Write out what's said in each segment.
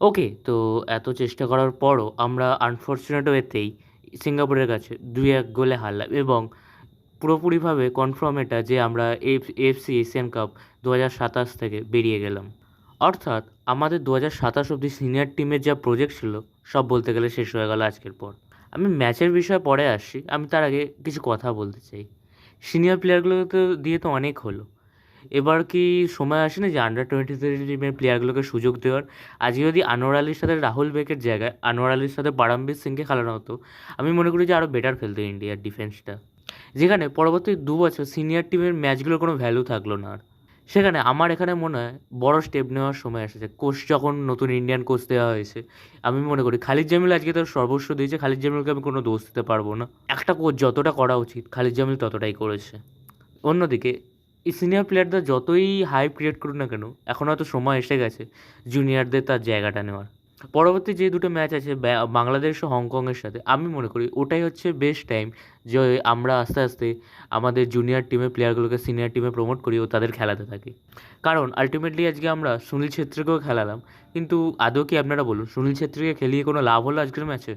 ওকে তো এত চেষ্টা করার পরও আমরা আনফর্চুনেট ওয়েতেই সিঙ্গাপুরের কাছে দুই এক গোলে হারলাম এবং পুরোপুরিভাবে কনফার্ম এটা যে আমরা এফ এফসি এশিয়ান কাপ দু হাজার সাতাশ থেকে বেরিয়ে গেলাম। অর্থাৎ আমাদের দু হাজার সাতাশ অবধি সিনিয়র টিমের যা প্রজেক্ট ছিল, সব বলতে গেলে শেষ হয়ে গেল আজকের পর। আমি ম্যাচের বিষয়ে পরে আসছি, আমি তার আগে কিছু কথা বলতে চাই। সিনিয়র প্লেয়ারগুলোকে তো দিয়ে তো অনেক হলো। এবার কি সময় আসে না যে আন্ডার টোয়েন্টি থ্রি টিমের প্লেয়ারগুলোকে সুযোগ দেওয়ার? আজকে যদি আনোয়ার আলীর সাথে রাহুল বেকের জায়গায়, আনোয়ার আলীর সাথে পারামবীর সিংকে খেলানো হতো, আমি মনে করি যে আরও বেটার খেলতো ইন্ডিয়ার ডিফেন্সটা যেখানে পরবর্তী দু বছর সিনিয়র টিমের ম্যাচগুলোর কোনো ভ্যালু থাকল না আর। সেখানে আমার এখানে মনে হয় বড় স্টেপ নেওয়ার সময় এসেছে। কোচ যখন নতুন ইন্ডিয়ান কোচ দেওয়া হয়েছে, আমি মনে করি খালিদ জামিল আজকে তার সর্বস্ব দিয়েছে। খালিদ জামিলকে আমি কোনো দোষ দিতে পারব না। একটা কোচ যতটা করা উচিত, খালিদ জামিল ততটাই করেছে। অন্যদিকে সিনিয়র প্লেয়ারদের যতই হাইপ ক্রিয়েট করুক না কেন, এখন হয়তো সময় এসে গেছে জুনিয়রদের তার জায়গাটা নেওয়ার। পরবর্তী যে দুটো ম্যাচ আছে বাংলাদেশ ও হংকংয়ের সাথে, আমি মনে করি ওটাই হচ্ছে বেস্ট টাইম যে আমরা আস্তে আস্তে আমাদের জুনিয়র টিমের প্লেয়ারগুলোকে সিনিয়র টিমে প্রমোট করি ও তাদের খেলাতে থাকি। কারণ আলটিমেটলি আজকে আমরা সুনীল ছেত্রীকেও খেলালাম, কিন্তু আদৌ কি আপনারা বলুন, সুনীল ছেত্রীকে খেলিয়ে কোনো লাভ হলো আজকের ম্যাচে?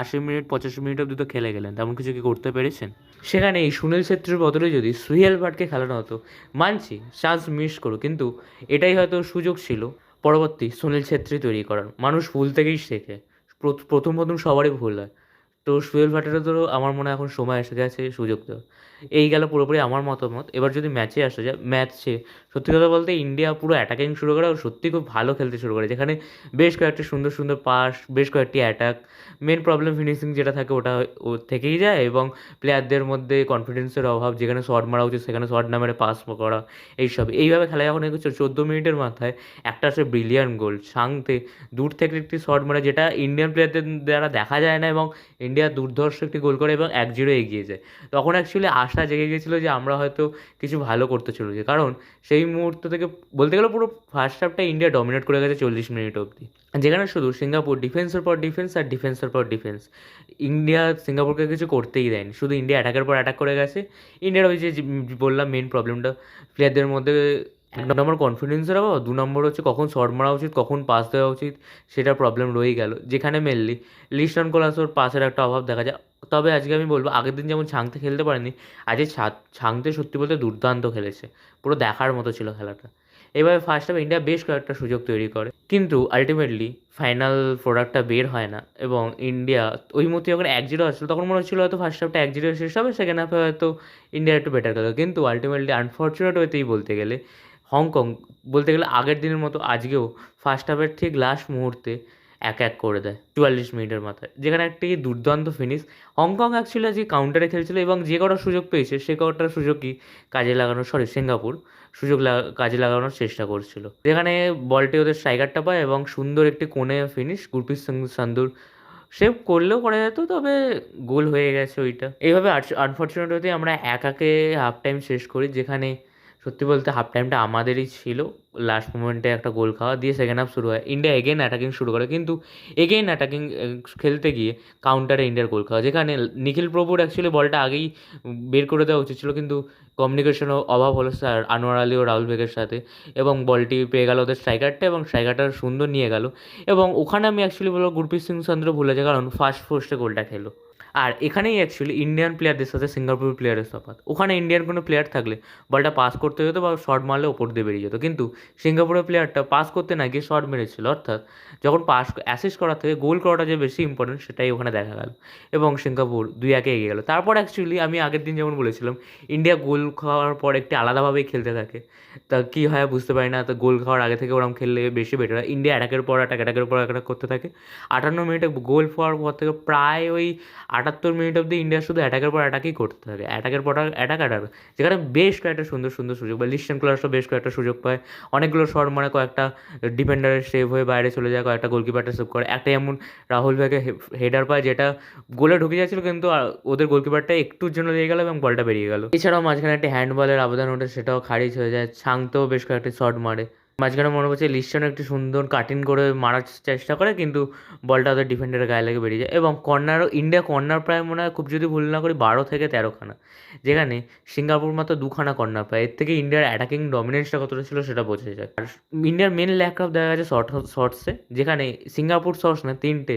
আশি মিনিট, পঁচাশি মিনিট অবধি তো খেলে গেলেন, তেমন কিছু কি করতে পেরেছেন? সেখানে এই সুনীল ছেত্রীর বদলে যদি সুহেল ভাটকে খেলানো হতো, মানছি চান্স মিস করো, কিন্তু এটাই হয়তো সুযোগ ছিল। পরবর্তী সুনীল ছেত্রী তৈরি করার। মানুষ ভুল থেকেই শেখে। প্রথ- প্রথম প্রথম সবারই ভুল হয়। তো সুহেল তো আমার মনে হয় এখন সময় এসে গেছে, সুযোগ দেওয়ার এই গেল পুরোপুরি আমার মতামত। এবার যদি ম্যাচে আসা যায় ম্যাচে সত্যি কথা বলতে ইন্ডিয়া পুরো অ্যাটাকিং শুরু করে আর সত্যি খুব ভালো খেলতে শুরু করে। যেখানে বেশ কয়েকটি সুন্দর সুন্দর পাস বেশ কয়েকটি অ্যাটাক মেন প্রবলেম ফিনিশিং যেটা থাকে ওটা ও থেকেই যায় এবং প্লেয়ারদের মধ্যে কনফিডেন্সের অভাব, যেখানে শট মারা উচিত, সেখানে শট না মেরে পাস করা, এইসব। এইভাবে খেলা যখন এগোচ্ছে, চোদ্দ মিনিটের মাথায় একটা আছে ব্রিলিয়ান্ট গোল শাংতে দূর থেকে একটি শট মারে, যেটা ইন্ডিয়ান প্লেয়ারদের দ্বারা দেখা যায় না এবং ইন্ডিয়া দুর্ধর্ষ একটি গোল করে এবং এক জিরো এগিয়ে যায়। তখন অ্যাকচুয়ালি আশা জেগে গেছিল যে আমরা হয়তো কিছু ভালো করতে চলেছি। কারণ সেই মুহূর্ত থেকে বলতে গেলে পুরো ফার্স্ট হাফটা ইন্ডিয়া ডমিনেট করে গেছে চল্লিশ মিনিট অবধি। যেখানে শুধু সিঙ্গাপুর ডিফেন্সের পর ডিফেন্স আর ডিফেন্সের পর ডিফেন্স ইন্ডিয়া সিঙ্গাপুরকে কিছু করতেই দেয়নি। শুধু ইন্ডিয়া অ্যাটাকের পর অ্যাটাক করে গেছে। ইন্ডিয়ার ওই যে বললাম মেন প্রবলেমটা প্লেয়ারদের মধ্যে এক নম্বর কনফিডেন্সের অভাব, দু নম্বর হচ্ছে কখন শট মারা উচিত, কখন পাস দেওয়া উচিত সেটা প্রবলেম রয়েই গেল। যেখানে মেনলি লিস্টন কোলাসোর পাসের একটা অভাব দেখা যায়। তবে আজকে আমি বলব, আগের দিন যেমন ছাংতে খেলতে পারেনি আজকে ছাংতে সত্যি বলতে দুর্দান্ত খেলেছে। পুরো দেখার মতো ছিল খেলাটা। এভাবে ফার্স্ট হাফে ইন্ডিয়া বেশ কয়েকটা সুযোগ তৈরি করে। কিন্তু আলটিমেটলি ফাইনাল প্রোডাক্টটা বের হয় না এবং ইন্ডিয়া ওই মুহূর্তে যখন এক জিরো আসলো তখন মনে হচ্ছিল হয়তো ফার্স্ট হাফটা এক জিরো শেষ হবে সেকেন্ড হাফে হয়তো ইন্ডিয়া একটু বেটার খেলো কিন্তু আলটিমেটলি আনফর্চুনেট ওয়েতেই বলতে গেলে হংকং বলতে গেলে আগের দিনের মতো আজকেও ফার্স্ট হাফের ঠিক লাস্ট মুহূর্তে এক এক করে দেয় চুয়াল্লিশ মিনিটের মাথায়। যেখানে একটি দুর্দান্ত ফিনিশ হংকং অ্যাকচুয়ালি আজকে কাউন্টারে খেলছিল এবং যে কটা সুযোগ পেয়েছে, সে কটার সুযোগই কাজে লাগানোর সরি সিঙ্গাপুর সুযোগ কাজে লাগানোর চেষ্টা করছিল। যেখানে বলটি ওদের স্ট্রাইকারটা পায় এবং সুন্দর একটি কোণে ফিনিশ গুরপ্রীত সিং সান্ধুর সেভ করলেও করা যেত, তবে গোল হয়ে গেছে ওইটা। এইভাবে আনফর্চুনেটলি আমরা একাকে হাফ টাইম শেষ করি, যেখানে সত্যি বলতে হাফ টাইমটা আমাদেরই ছিল। লাস্ট মোমেন্টে একটা গোল খাওয়া দিয়ে সেকেন্ড হাফ শুরু হয়। ইন্ডিয়া এগেন অ্যাটাকিং শুরু করে। কিন্তু এগেইন অ্যাটাকিং খেলতে গিয়ে কাউন্টারে ইন্ডিয়ার গোল খাওয়া। যেখানে নিখিল প্রভুর অ্যাকচুয়ালি বলটা আগেই বের করে দেওয়া উচিত ছিল। কিন্তু কমিউনিকেশনও অভাব হলো স্যার আনোয়ার আলী ও রাহুল বেগের সাথে। এবং বলটি পেয়ে গেল ওদের স্ট্রাইকারটা এবং স্ট্রাইকারটা সুন্দর নিয়ে গেল। এবং ওখানে আমি অ্যাকচুয়ালি বলব, গুরপ্রীত সিং চন্দ্র ভুলে যায়। কারণ ফার্স্ট পোস্টে গোলটা খেলো। আর এখানেই অ্যাকচুয়ালি ইন্ডিয়ান প্লেয়ারদের সাথে সিঙ্গাপুর প্লেয়ারের তফাৎ ওখানে ইন্ডিয়ান কোনো প্লেয়ার থাকলে বলটা পাস করতে যেত বা শর্ট মারলে ওপর দিয়ে বেরিয়ে যেত। কিন্তু সিঙ্গাপুরের প্লেয়ারটা পাস করতে না গিয়ে শর্ট মেরেছিল। অর্থাৎ যখন পাস অ্যাসিস্ট করার থেকে গোল করাটা যে বেশি ইম্পর্টেন্ট সেটাই ওখানে দেখা গেল এবং সিঙ্গাপুর দুই একে এগিয়ে গেল। তারপর অ্যাকচুয়ালি আমি আগের দিন যেমন বলেছিলাম ইন্ডিয়া গোল খাওয়ার পর একটি আলাদাভাবেই খেলতে থাকে। তা কী হয় বুঝতে পারি না। তো গোল খাওয়ার আগে থেকে ওরকম খেললে বেশি বেটার হয়। ইন্ডিয়া অ্যাটাকের পর অ্যাটাক অ্যাটাকের পর অ্যাটাক করতে থাকে? আটান্ন মিনিটে গোল পাওয়ার পর থেকে প্রায় ওই আটাত্তর মিনিট অবধি ইন্ডিয়া শুধু অ্যাটাকের পর অ্যাটাকই করতে থাকে। অ্যাটাকের পর অ্যাটাক অ্যাটাক যেখানে বেশ কয়েকটা সুন্দর সুন্দর সুযোগ পায়। লিস্টন ক্লাসও বেশ কয়েকটা সুযোগ পায়। অনেকগুলো শট মানে কয়েকটা ডিফেন্ডারের সেভ হয়ে বাইরে চলে যায়, কয়েকটা গোলকিপারটা সেভ করে। একটা এমন রাহুল ভাইকে হেডার পায়, যেটা গোলে ঢুকে যাচ্ছিল, কিন্তু ওদের গোলকিপারটা একটুর জন্য লেগে গেল এবং বলটা বেরিয়ে গেল। এছাড়াও মাঝখানে একটা হ্যান্ডবলের আবেদন ওঠে, সেটাও খারিজ হয়ে যায়। ছাংতেও বেশ কয়েকটি শট মারে। মাঝখানে মনে করছে লিস্টন একটি সুন্দর কাটিং করে মারার চেষ্টা করে, কিন্তু বলটা ওদের ডিফেন্ডারের গায়ে লেগে বেরিয়ে যায়। এবং কর্নারও ইন্ডিয়া কর্নার প্রায় মনে হয় খুব যদি ভুল না করি, বারো থেকে তেরোখানা যেখানে সিঙ্গাপুর মাত্র দুখানা কর্নার পায়। এর থেকে ইন্ডিয়ার অ্যাটাকিং ডমিনেন্সটা কতটা ছিল সেটা বোঝা যায় আর ইন্ডিয়ার মেন ল্যাক অফ দেখা গেছে শর্ট শর্টসে যেখানে সিঙ্গাপুর শর্টস না, তিনটে,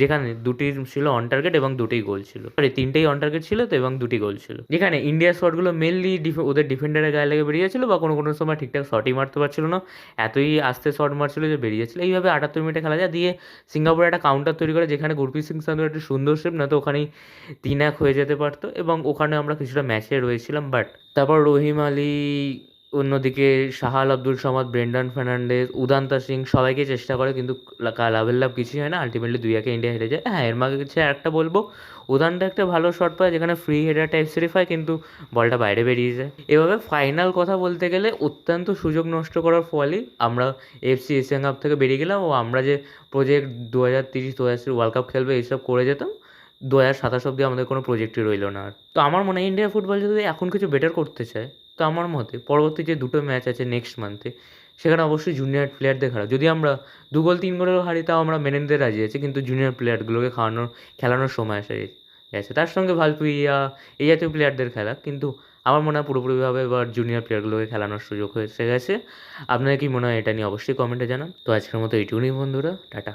যেখানে দুটি ছিল অন টার্গেট এবং দুটি গোল ছিল। সরি তিনটেই অন টার্গেট ছিল তো এবং দুটি গোল ছিল। যেখানে ইন্ডিয়ার শটগুলো মেনলি ওদের ডিফেন্ডারের গায়ে লেগে বেরিয়ে যাচ্ছিল বা কোনো কোনো সময় ঠিকঠাক শটই মারতে পারছিল না। এতই আস্তে শট মারছিল যে বেরিয়ে যাচ্ছিল। এইভাবে আটাত্তর মিনিটে খেলা যায়। দিয়ে সিঙ্গাপুরে একটা কাউন্টার তৈরি করে, যেখানে গুরপ্রীত সিং সান্ধুর একটা সুন্দর শেপ না তো ওখানেই তিন এক হয়ে যেতে পারতো। এবং ওখানে আমরা কিছুটা ম্যাচে রয়েছিলাম বাট তারপর রহিম আলী অন্যদিকে শাহাল আব্দুল সমাদ, ব্রেন্ডন ফার্নান্ডেজ উদান্তা সিং সবাইকে চেষ্টা করে, কিন্তু লাভের লাভ কিছুই হয় না। আলটিমেটলি দুই একে ইন্ডিয়া হেরে যায়। হ্যাঁ এর মাঝে একটা বলব। উদান্তা একটা ভালো শট পায়, যেখানে ফ্রি হেডার টাইপ সেরিফ হয় কিন্তু বলটা বাইরে বেরিয়ে যায়। এভাবে ফাইনাল কথা বলতে গেলে অত্যন্ত সুযোগ নষ্ট করার ফলেই আমরা এফসি এশিয়ান কাপ থেকে বেরিয়ে গেলাম ও আমরা যে প্রজেক্ট দু হাজার তিরিশ দু হাজার ওয়ার্ল্ড কাপ খেলবে, এইসব করে যেতাম দু হাজার সাতাশ অব্দি আমাদের কোনো প্রজেক্টই রইল না আর। তো আমার মনে হয় ইন্ডিয়া ফুটবল যদি এখন কিছু বেটার করতে চায় তো আমার মতে পরবর্তী যে দুটো ম্যাচ আছে নেক্সট মান্থে সেখানে অবশ্যই জুনিয়র প্লেয়ারদের খেলা। যদি আমরা দু গোল তিন গোলেরও হারি, তাও আমরা মেনে নিতে রাজি আছি, কিন্তু জুনিয়র প্লেয়ারগুলোকে খাওয়ানোর, খেলানোর সময় এসে গেছে। তার সঙ্গে ভালপুইয়া এই জাতীয় প্লেয়ারদের খেলা, কিন্তু আমার মনে হয় পুরোপুরিভাবে এবার জুনিয়র প্লেয়ারগুলোকে খেলানোর সুযোগ এসে গেছে। আপনার কি মনে হয় এটা নিয়ে অবশ্যই কমেন্টে জানান। তো আজকের মতো এইটুকুনি বন্ধুরা, টাটা।